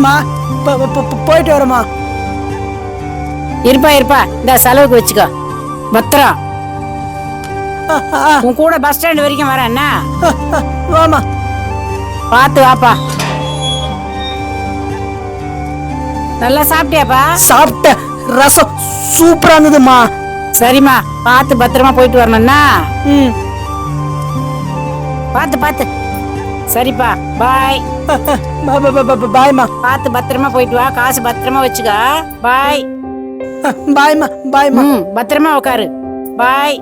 மா போயிட்டு வரமா இருப்பா இருப்பா. இந்த செலவுக்கு வச்சுக்கோ. பத்திரம் உன் கூட பஸ் ஸ்டாண்ட் வரைக்கும் வரேன் என்ன? வாமா பார்த்து வாப்பா. நல்லா சாப்பிட்டியாப்பா? சாப்பிட்ட. ரசம் சூப்பரா இருந்ததுமா சரிம்மா பார்த்து பத்திரமா போயிட்டு வரணும்னா ம். பார்த்து பார்த்து. சரிப்பா பாய் பாய்மா பார்த்து பத்திரமா போயிட்டு வா காசு பத்திரமா வச்சுக்க. பாய் பாய்மா பாய்மா பத்திரமா உட்காரு பாய்